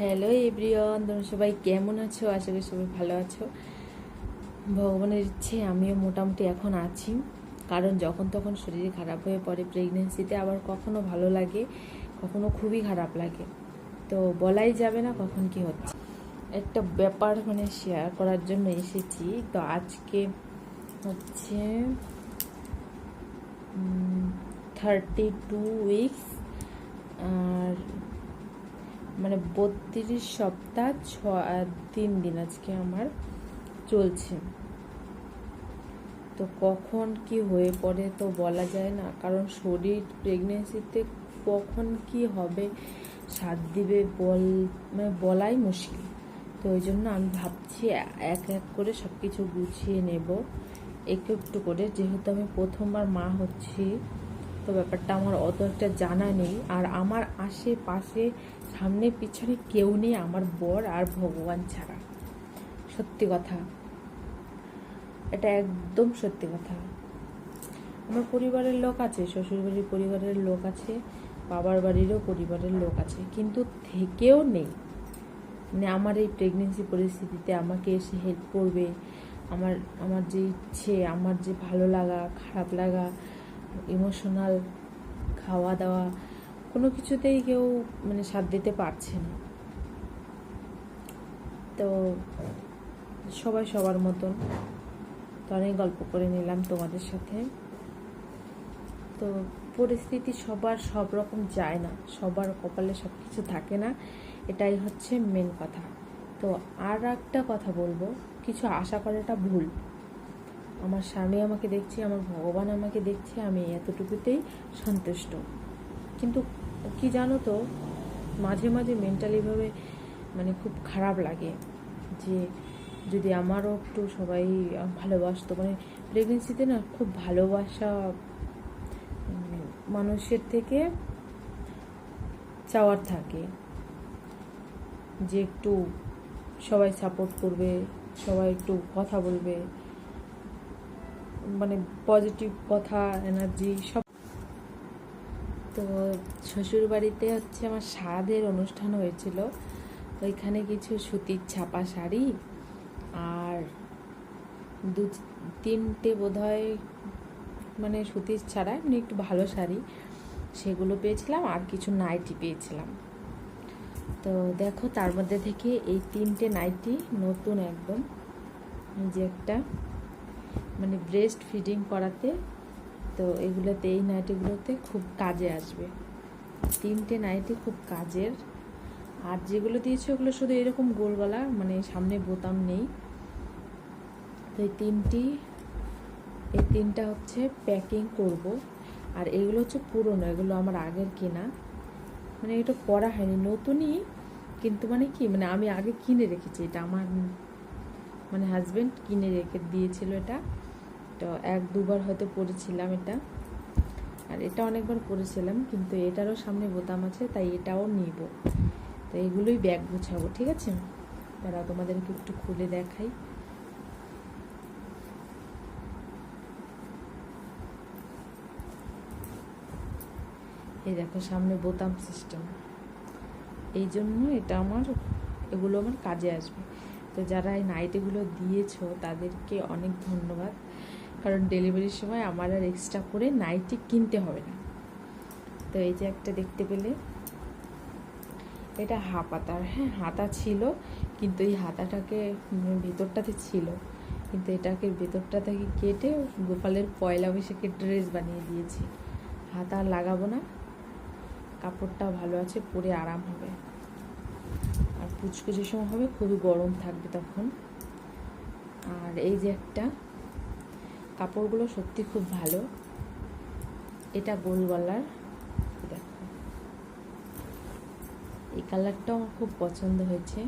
Hello everyone তোমরা সবাই কেমন আছো? আশা করি সবাই ভালো আছো। ভগবানের ইচ্ছে, আমিও মোটামুটি এখন আছি। কারণ যখন তখন শরীর খারাপ হয়ে পড়ে প্রেগনেন্সিতে আবার কখনো ভালো লাগে, কখনো খুবই খারাপ লাগে। তো বলাই যাবে না কখন কি হচ্ছে। একটা ব্যাপার মানে শেয়ার করার জন্য এসেছি। তো আজকে হচ্ছে থার্টি টু উইকস আর মানে বত্রিশ সপ্তাহ ছ তিন দিন আজকে আমার চলছে। তো কখন কি হয়ে পড়ে তো বলা যায় না, কারণ শরীর প্রেগনেন্সিতে কখন কি হবে সাত দিবে বল মানে বলাই মুশকিল। তো ওই জন্য আমি ভাবছি এক এক করে সব কিছু গুছিয়ে নেব, একটু একটু করে। যেহেতু আমি প্রথমবার মা হচ্ছি তো ব্যাপারটা আমার অত একটা জানা নেই। আর আমার আশেপাশে, সামনে, পিছনে কেউ নেই, আমার বর আর ভগবান ছাড়া। সত্যি কথা। এটা একদম সত্যি কথা। আমার পরিবারের লোক আছে, শ্বশুরবাড়ির পরিবারের লোক আছে, বাবার বাড়িরও পরিবারের লোক আছে, কিন্তু থেকেও নেই। মানে আমার এই প্রেগনেন্সি পরিস্থিতিতে আমাকে এসে হেল্প করবে। আমার আমার যে ইচ্ছে, আমার যে ভালো লাগা, খারাপ লাগা ইমোশনাল খাওয়া দাওয়া কোনো কিছুতেই কেউ মানে সাথ দিতে পারছে না। তো সবাই সবার মতন। তো অনেক গল্প করে নিলাম তোমাদের সাথে। তো পরিস্থিতি সবার সব রকম যায় না, সবার কপালে সব কিছু থাকে না। এটাই হচ্ছে মেন কথা। তো আর একটা কথা বলব, কিছু আশা করাটা ভুল। আমার স্বামী আমাকে দেখছে, আমার ভগবান আমাকে দেখছে, আমি এতটুকুতেই সন্তুষ্ট। কিন্তু কি জানো তো, মাঝে মাঝে মেন্টালিভাবে মানে খুব খারাপ লাগে যে যদি আমারও একটু সবাই ভালোবাসতো মানে প্রেগনেন্সিতে না খুব ভালোবাসা মানুষের থেকে চাওয়ার থাকে যে একটু সবাই সাপোর্ট করবে, সবাই একটু কথা বলবে। মানে পজিটিভ কথা এনার্জি সব। তো শ্বশুর বাড়িতে হচ্ছে আমার স্বাদের অনুষ্ঠান হয়েছিল। ওইখানে কিছু সুতির ছাপা শাড়ি আর দু, তিনটে বোধহয় মানে সুতির ছাড়া, এমনি একটু ভালো শাড়ি সেগুলো পেয়েছিলাম আর কিছু নাইটি পেয়েছিলাম। তো দেখো তার মধ্যে থেকে এই তিনটে নাইটি নতুন একদম। যে একটা। মানে ব্রেস্ট ফিডিং করাতে, তো এগুলোতে, এই নাইটিগুলোতে খুব কাজে আসবে। তিনটে নাইটি খুব কাজের। আর যেগুলো দিয়েছে, ওগুলো শুধু এরকম গোল গলা মানে সামনে বোতাম নেই। তো এই তিনটি, এই তিনটা হচ্ছে প্যাকিং করব। আর এগুলো হচ্ছে পুরনো, এগুলো আমার আগের কেনা। মানে এটা পরা হয়নি, নতুনই, কিন্তু মানে কি মানে আমি আগে কিনে রেখেছি, এটা আমার মানে হাজব্যান্ড কিনে রেখে দিয়েছিল এটা। তো এক দুবার হয়তো পরেছিলাম এটা। আর এটা অনেকবার পরেছিলাম, কিন্তু এটারও সামনে বোতাম আছে, তাই এটাও নিব। তো এগুলোই ব্যাগ গুছাবো, ঠিক আছে? তারা তোমাদেরকে একটু খুলে দেখাই। এই দেখো, সামনে বোতাম সিস্টেম এই জন্য এটা আমার, এগুলো আমার কাজে আসবে। তো যারা এই নাইটিগুলো দিয়েছ, তাদেরকে অনেক ধন্যবাদ। কারণ ডেলিভারির সময় আমার আর এক্সট্রা করে নাইটি কিনতে হবে না। তো এই যে একটা দেখতে পেলে। এটা হাতার হ্যাঁ হাতা ছিল, কিন্তু এই হাতাটাকে ভেতরটাতে ছিল। কিন্তু এটাকে ভেতরটা থেকে কেটে গোপালের পয়লা বৈশাখের ড্রেস বানিয়ে দিয়েছি। হাতা লাগাবো না। কাপড়টা ভালো আছে, পরে আরাম হবে। পুচকু যে সময় হবে, খুবই গরম থাকবে তখন। আর এই যে একটা, কাপড়গুলো সত্যি খুব ভালো। এটা গোল গলার, দেখো। এই কালারটাও আমার খুব পছন্দ হয়েছে।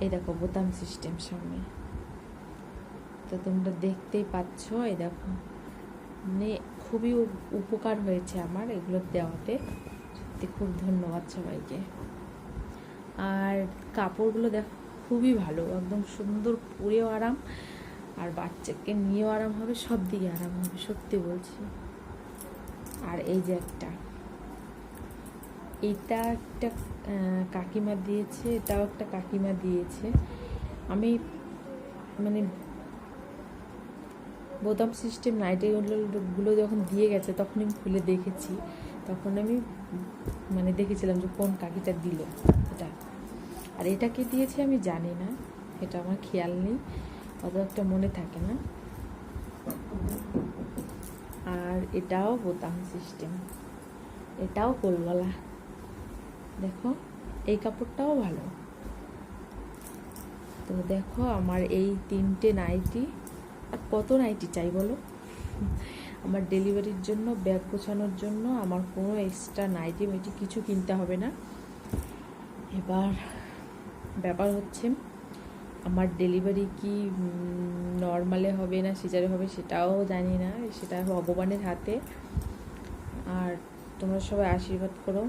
এই দেখো, বোতাম সিস্টেম সামনে। তো তোমরা দেখতেই পাচ্ছ, এই দেখো। মানে খুবই উপকার হয়েছে আমার এগুলো দেওয়াতে। সত্যি খুব ধন্যবাদ সবাইকে। আর কাপড়গুলো দেখো, খুবই ভালো, একদম সুন্দর পরেও আরাম, আর বাচ্চাকে নিয়েও আরাম হবে, সব দিকে আরাম হবে, সত্যি বলছি। আর এই যে একটা এইটা একটা কাকিমা দিয়েছে, এটাও একটা কাকিমা দিয়েছে। আমি মানে বোতাম সিস্টেম নাইটিগুলো যখন দিয়ে গেছে, তখন আমি খুলে দেখেছি। তখন আমি মানে দেখেছিলাম যে কোন কাকিটা দিল। এটা আর এটা কে দিয়েছে আমি জানি না, এটা আমার খেয়াল নেই, অত একটা মনে থাকে না। আর এটাও বোতাম সিস্টেম, এটাও কোলওয়ালা দেখো, এই কাপড়টাও ভালো। তো দেখো, আমার এই তিনটে নাইটি, আর কত নাইটি চাই বলো? আমার ডেলিভারির জন্য, ব্যাগ গোছানোর জন্য, আমার কোনো এক্সট্রা নাইটি মাইটি কিছু কিনতে হবে না। এবার ব্যাপার হচ্ছে, আমার ডেলিভারি কি নর্মালে হবে না সিজারে হবে সেটাও জানি না, সেটা ভগবানের হাতে। আর তোমরা সবাই আশীর্বাদ করো।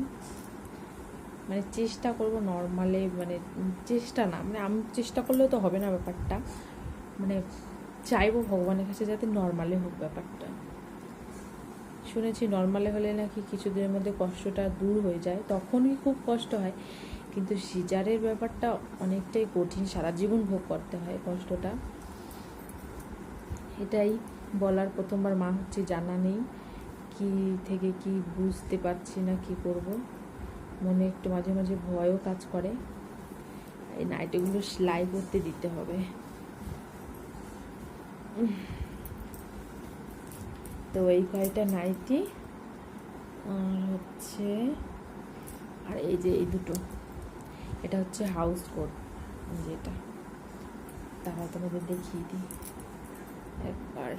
মানে চেষ্টা করব নর্মালে মানে চেষ্টা না মানে আমি চেষ্টা করলেও তো হবে না ব্যাপারটা। মানে চাইব ভগবানের কাছে যাতে নর্মালে হোক ব্যাপারটা। শুনেছি নর্মালে হলে নাকি কিছুদিনের মধ্যে কষ্টটা দূর হয়ে যায়, তখনই খুব কষ্ট হয়। কিন্তু সিজারের ব্যাপারটা অনেকটাই কঠিন, সারা জীবন ভোগ করতে হয় কষ্টটা। এটাই বলার প্রথমবার, মা হচ্ছে জানা নেই কি থেকে কি বুঝতে পারছি না কি করব। মনে একটু মাঝে মাঝে ভয়ও কাজ করে। এই নাইটিগুলো সেলাই করতে দিতে হবে। তো এই কয়টা নাইটি? আর হচ্ছে, আর এই যে এই দুটো। এটা হচ্ছে হাউস কোট যেটা তারা তোমাদের দেখিয়ে দিই। একবার।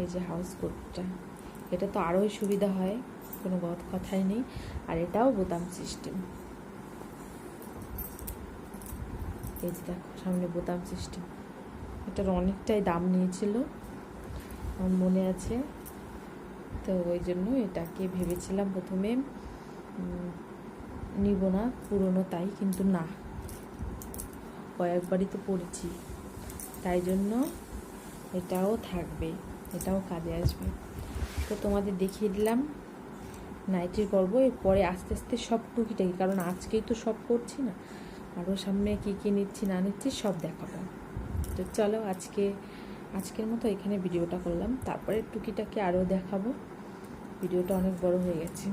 এই যে হাউস কোটটা এটা তো আরোই সুবিধা হয়, কোনো কথাই নেই। আর এটাও বোতাম সিস্টেম এই যে দেখো, সামনে বোতাম সিস্টেম এটার অনেকটাই দাম নিয়েছিল, আমার মনে আছে। তো ওই জন্য এটাকে ভেবেছিলাম প্রথমে। নিব না, পুরনো তাই, কিন্তু না। কয়েকবারই তো পড়েছি। তাই জন্য এটাও থাকবে, এটাও কাজে আসবে। তো তোমাদের দেখিয়ে দিলাম নাইটির করব এরপরে আস্তে আস্তে সব টুকিটাকি, কারণ আজকেই তো সব করছি না। আরও সামনে কী কী নিচ্ছি, না নিচ্ছি, সব দেখাবো। তো চলো আজকে, আজকের মতো এখানে ভিডিওটা করলাম। তারপরে টুকিটাকে আরও দেখাবো। ভিডিওটা অনেক বড় হয়ে গেছে।